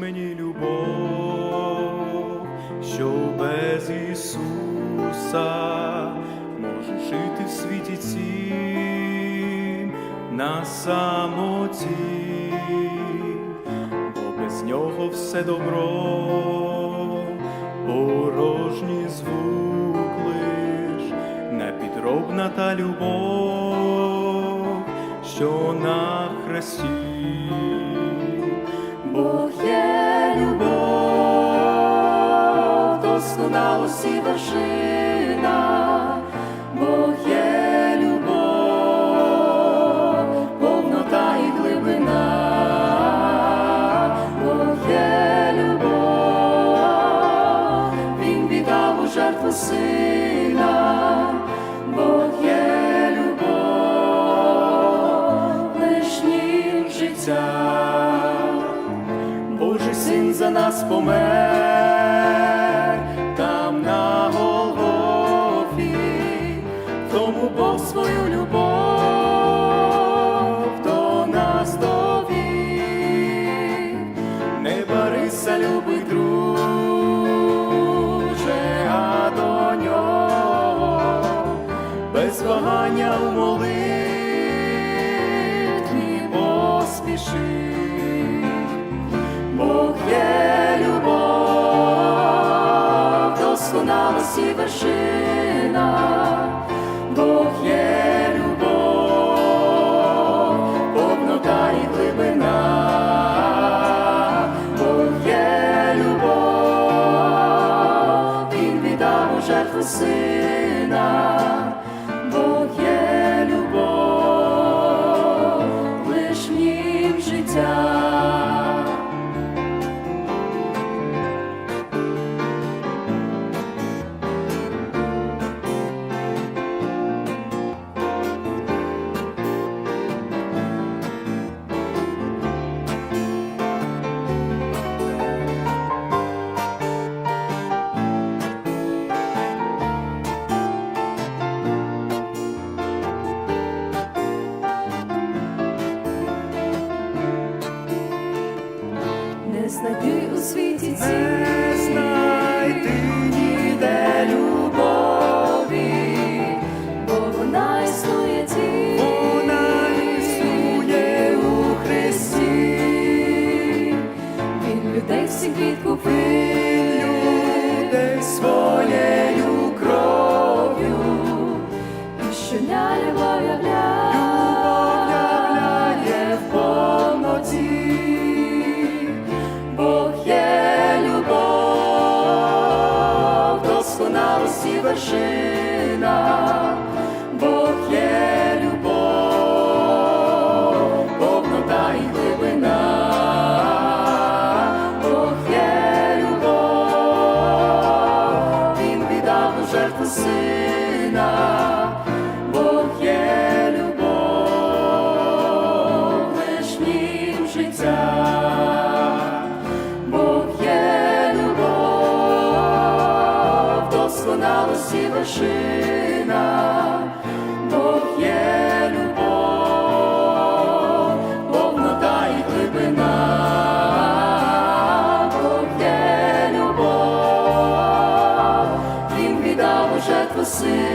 Мені любов, що без Ісуса може жити в світі цім на самоті, бо без нього все добро, порожній звук лиш, непідробна та любов, що на хресті. Бог є любов, досконалості вершина, Бог є любов, повнота і глибина, Бог є любов, Він віддав у жертву сина, as promessas. Досконалості вершина, Бог є любов, повнота і глибина, Бог є любов, Він віддав у жертву сина, Не знайди у світі не ці знайти ніде любові, бо вона існує тільки Вона існує у Христі. Він людей всіх відкупив людей своєю кров'ю. І щодня любов являє вершина, Бог є любов, повнота і глибина, Бог є любов, Він віддав у жертву сина, досконалості вершина, Бог є любов, повнота і глибина, Бог є любов, Він віддав у жертву сина,